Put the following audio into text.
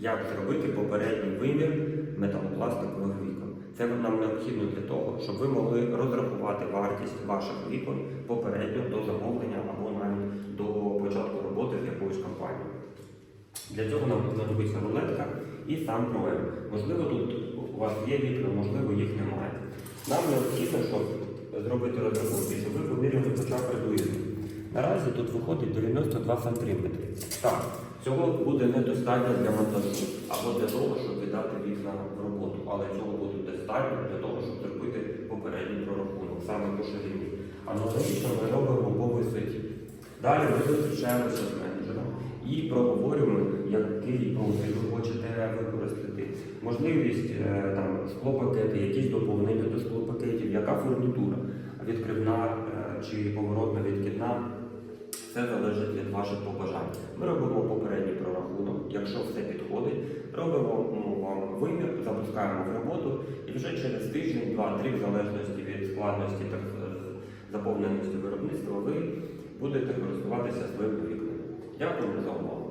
Як зробити попередній вимір металопластикових вікон? Це нам необхідно для того, щоб ви могли розрахувати вартість ваших вікон попередньо до замовлення або навіть до початку роботи з якоюсь компанією. Для цього нам знадобиться рулетка і сам проем. Можливо, тут у вас є вікна, можливо, їх немає. Нам необхідно, щоб зробити розрахунки, щоб ви поміряли хоча б. Наразі тут виходить 92 см. Так, цього буде недостатньо для монтажу або для того, щоб віддати вікна в роботу, але цього буде достатньо для того, щоб зробити попередній прорахунок, саме по ширині. Аналогічно ми робимо по висоті. Далі ми зустрічаємося з менеджером і проговорюємо, який профіль ви хочете використати, можливість е, там склопакети, якісь доповнення до склопакетів, яка фурнітура, відкривна е, чи поворотна відкидна. Все залежить від ваших побажань. Ми робимо. Якщо все підходить, робимо ну, вам вимір, запускаємо в роботу і вже через тиждень, два-три, в залежності від складності та е, заповненості виробництва, ви будете користуватися своїми вікнами. Дякую за увагу.